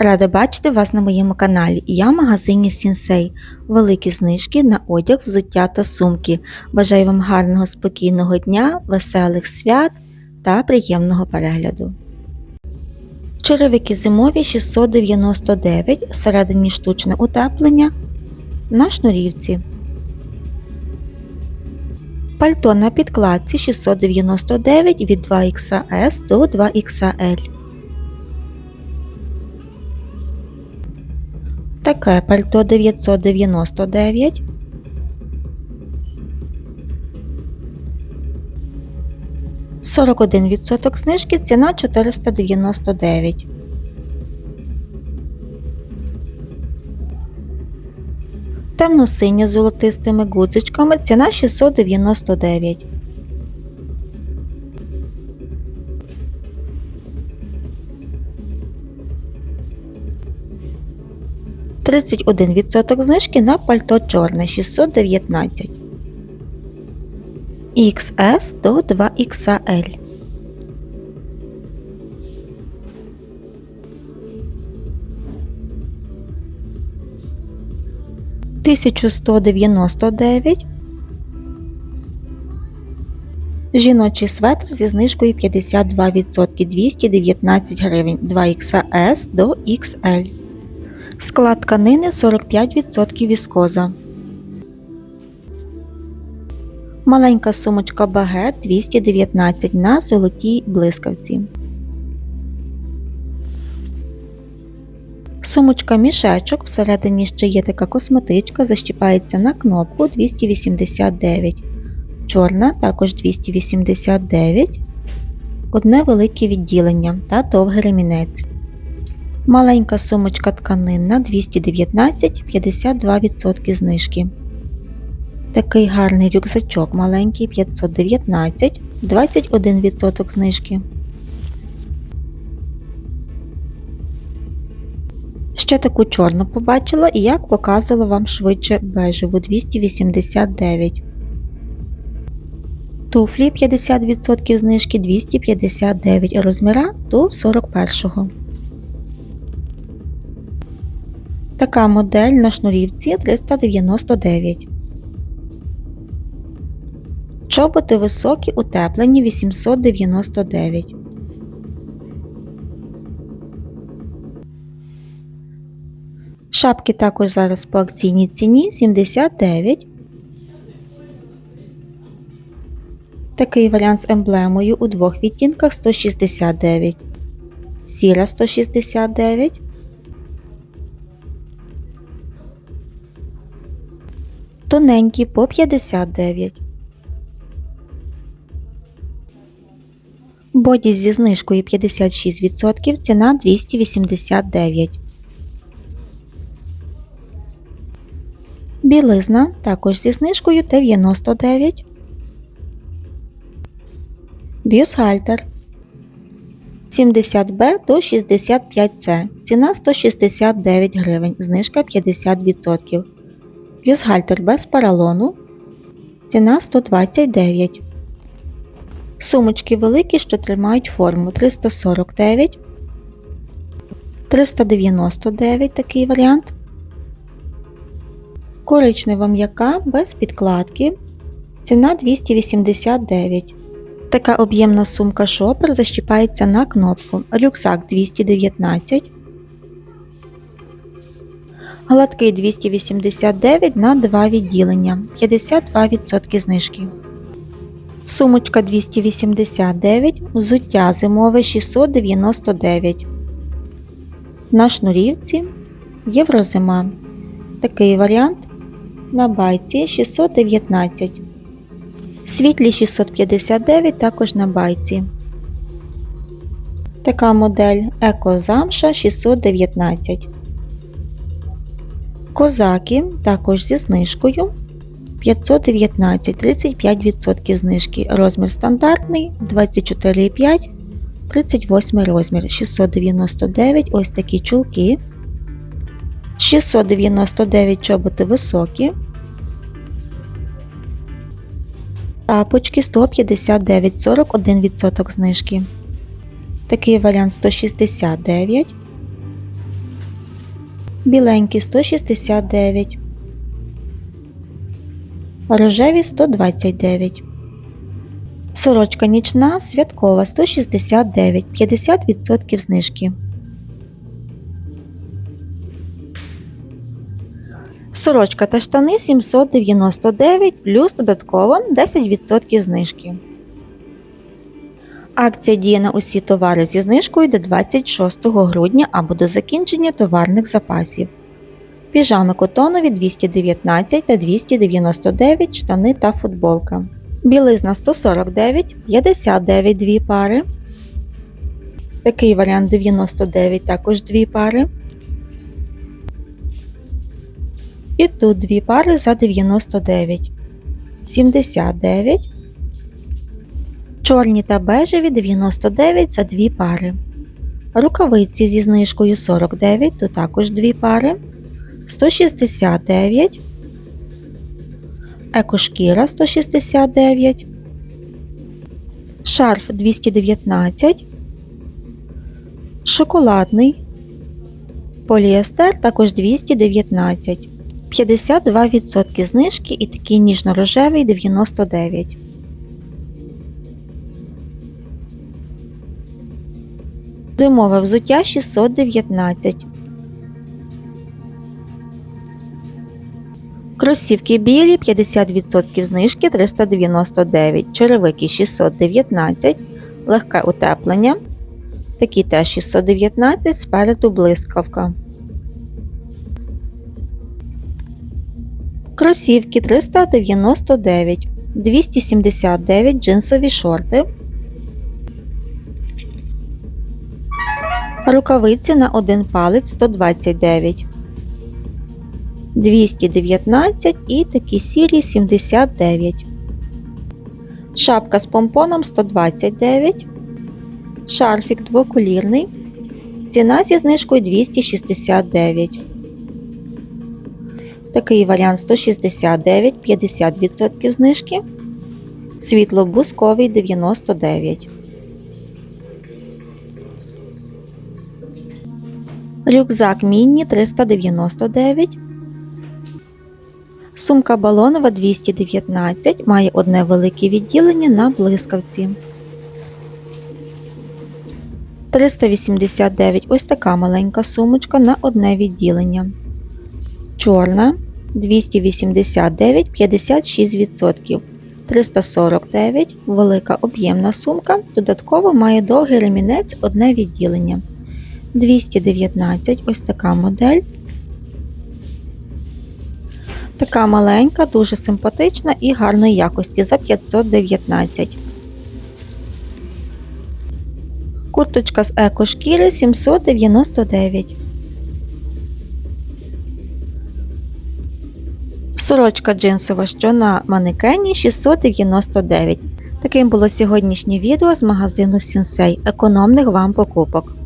Рада бачити вас на моєму каналі. Я в магазині Сінсей. Великі знижки на одяг, взуття та сумки. Бажаю вам гарного спокійного дня, веселих свят та приємного перегляду. Черевики зимові 699, всередині штучне утеплення на шнурівці. Пальто на підкладці 699 від 2XS до 2XL. Таке пальто 999. Сорок один відсоток знижки, ціна 499. Темно-синя з золотистими гудзичками, ціна 699. Тридцять один відсоток знижки на пальто чорне 619. XS до 2XL. Тисячу сто дев'яносто дев'ять. Жіночий светр зі знижкою 52% 219 гривень 2XS до XL. Склад тканини 45% віскоза. Маленька сумочка багет 219 на золотій блискавці. Сумочка мішечок, всередині ще є така косметичка, защіпається на кнопку 289. Чорна також 289. Одне велике відділення та довгий ремінець. Маленька сумочка тканинна 219 52% знижки. Такий гарний рюкзачок маленький 519, 21% знижки. Ще таку чорну побачила і як показувала вам швидше бежеву 289. Туфлі 50% знижки 259 розміра до 41. Така модель на шнурівці 399. Чоботи високі утеплені 899. Шапки також зараз по акційній ціні 79. Такий варіант з емблемою у двох відтінках 169. Сіра 169. Тоненькі по 59. Боді зі знижкою 56%, ціна 289. Білизна також зі знижкою 99. Бюстгальтер 70Б до 65С. Ціна 169 гривень, знижка 50%. Бюстгальтер без поролону. Ціна 129 Сумочки великі, що тримають форму 349, 399 такий варіант. Коричнева м'яка без підкладки. Ціна 289. Така об'ємна сумка шопер защіпається на кнопку. Рюкзак 219. Гладкий 289 на 2 відділення. 52% знижки. Сумочка 289, взуття зимове 699. На шнурівці Єврозима. Такий варіант на байці 619. Світлі 659 також на байці. Така модель Екозамша 619. Козаки також зі знижкою 519 35% знижки. Розмір стандартний 24,5, 38 розмір, 699 ось такі чулки. 699 чоботи високі. Тапочки 159 41% знижки. Такий варіант 169. Біленькі 169. Рожеві 129. Сорочка нічна святкова 169, 50% знижки. Сорочка та штани 799 плюс додатково 10% знижки. Акція діє на усі товари зі знижкою до 26 грудня або до закінчення товарних запасів. Піжами котонові 219 та 299 штани та футболка. Білизна 149, 59 дві пари. Такий варіант 99 також дві пари. І тут дві пари за 99. 79. Чорні та бежеві 99 за дві пари. Рукавиці зі знижкою 49, то також дві пари. 169. Екошкіра 169. Шарф 219. Шоколадний. Поліестер також 219. 52% знижки і такий ніжно-рожевий 99. Зимове взуття 619. Кросівки білі 50% знижки 399, черевики 619, легке утеплення. Такі теж 619, спереду блискавка. Кросівки 399, 279 джинсові шорти. Рукавиці на один палець 129. 219 і такі сірі 79. Шапка з помпоном 129. Шарфік двоколірний. Ціна зі знижкою 269. Такий варіант 169, 50% знижки. Світло-бусковий 99. Рюкзак міні 399. Сумка балонова 219 має одне велике відділення на блискавці. 389 ось така маленька сумочка на одне відділення. Чорна 289 56%. 349 велика об'ємна сумка. Додатково має довгий ремінець одне відділення. 219 ось така модель. Така маленька, дуже симпатична і гарної якості за 519. Курточка з екошкіри 799. Сорочка джинсова, що на манекені 699. Таким було сьогоднішнє відео з магазину Сінсей. Економних вам покупок.